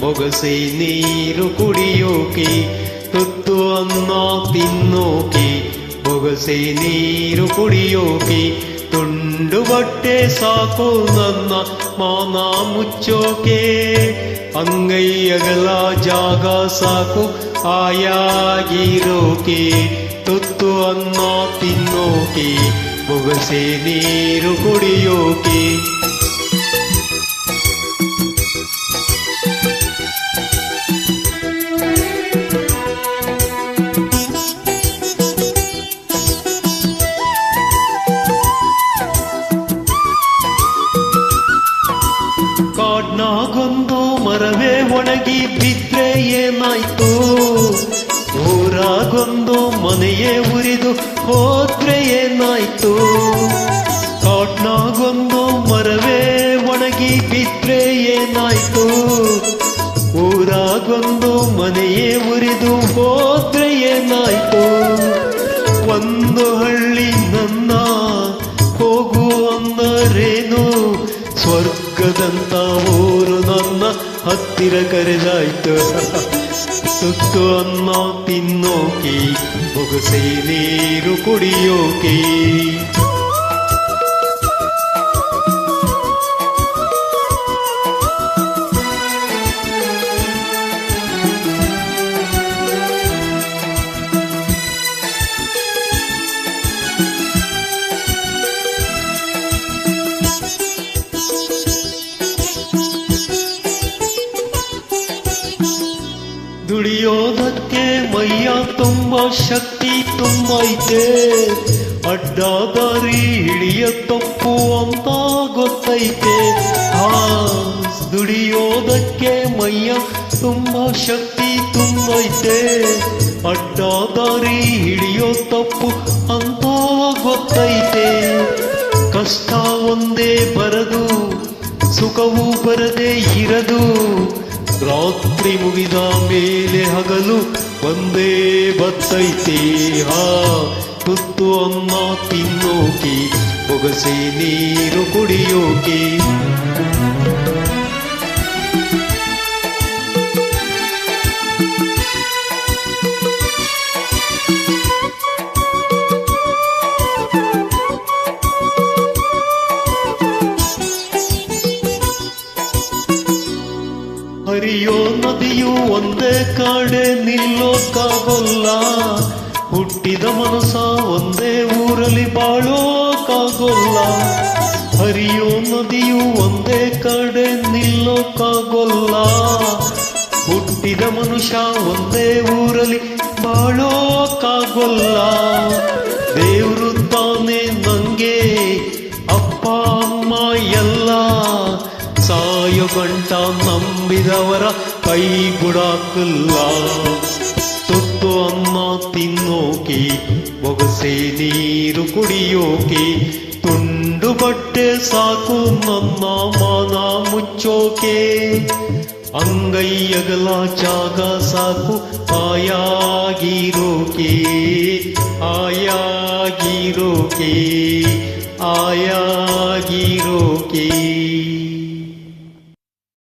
ಬೊಗಸೆ ನೀರು ಕುಡಿಯೋಕೆ ತುತ್ತು ಅನ್ನ ತಿನ್ನೋಕೆ ಬೊಗಸೆ ನೀರು ಕುಡಿಯೋಕೆ ತುಂಡು ಬಟ್ಟೆ ಸಾಕು ನನ್ನ ಮಾನ ಮುಚ್ಚೋಕೆ. ಅಂಗೈ ಅಗಲ ಜಾಗ ಸಾಕು ಆಯಾಗಿರೋಕೆ ತುತ್ತು ಅನ್ನ ತಿನ್ನೋಕೆ. ಬೊಗಸೆ ನೀರು ಕುಡಿಯೋಕೆ. ಕಾಡ್ನಾಗೊಂದು ಮರವೇ ಒಣಗಿ ಬಿದ್ರೆ ಏನಾಯ್ತು? ಊರಾಗೊಂದು ಮನೆಯೇ ಉರಿದು ಹೋದ್ರೆ ಏನಾಯ್ತು? ಕಾಟ್ನಾಗೊಂದು ಮರವೇ ಒಣಗಿ ಬಿದ್ರೆ ಏನಾಯ್ತು? ಊರಾಗೊಂದು ಮನೆಯೇ ಉರಿದು ಹೋದ್ರೆ ಏನಾಯ್ತು? ಒಂದು ಹಳ್ಳಿ ಹತ್ತಿರ ಕರೆದಾಯ್ತು ತುತ್ತು ಅನ್ನ ತಿನ್ನೋಕೆ ಬೊಗಸೆ ನೀರು ಕುಡಿಯೋಕೆ ದುಡಿಯೋದಕ್ಕೆ ಮೈಯ ತುಂಬ ಶಕ್ತಿ ತುಂಬೈತೆ ಅಡ್ಡಾದಾರಿ ಹಿಡಿಯ ತಪ್ಪು ಅಂತ ಗೊತ್ತೈತೆ. ಆ ದುಡಿಯೋದಕ್ಕೆ ಮೈಯ ತುಂಬ ಶಕ್ತಿ ತುಂಬೈತೆ ಅಡ್ಡಾದಾರಿ ಹಿಡಿಯೋ ತಪ್ಪು ಅಂತ ಗೊತ್ತೈತೆ. ಕಷ್ಟ ಒಂದೇ ಬರದು, ಸುಖವೂ ಬರದೇ ಇರದು. ರಾತ್ರಿ ಮುಗಿದ ಮೇಲೆ ಹಗಲು ಒಂದೇ ಬತ್ತೈತೆ ಹಾ. ಕುತ್ತು ಅನ್ನ ತಿನ್ನೋಕೆ ಬೊಗಸೆ ನೀರು ಕುಡಿಯೋಕೆ. ಹರಿಯೋ ನದಿಯು ಒಂದೇ ಕಡೆ ನಿಲ್ಲೋಕ್ಕಾಗೋಲ್ಲ ಹುಟ್ಟಿದ ಮನಸ ಒಂದೇ ಊರಲ್ಲಿ ಬಾಳೋಕ್ಕಾಗೋಲ್ಲ ಹರಿಯೋ ನದಿಯು ಒಂದೇ ಕಡೆ ನಿಲ್ಲೋಕ್ಕಾಗೋಲ್ಲ ಹುಟ್ಟಿದ ಮನುಷ್ಯ ಒಂದೇ ಊರಲ್ಲಿ ಬಾಳೋಕ್ಕಾಗೋಲ್ಲ ಸಾಯೋ ಗಂಟ ನಂಬಿದವರ ಕೈ ಬುಡಾಕಲ್ಲ ತುತ್ತು ಅನ್ನ ತಿನ್ನೋಕೆ ಬೊಗಸೆ ನೀರು ಕುಡಿಯೋಕೆ, ತುಂಡು ಬಟ್ಟೆ ಸಾಕು ನಮ್ಮ ಮಾನ ಮುಚ್ಚೋಕೆ. ಅಂಗೈಯಗಲ ಜಾಗ ಸಾಕು ಆಯಾಗಿರೋಕೆ ಆಯಾಗಿರೋಕೆ ಆಯಾಗಿರೋಕೆ.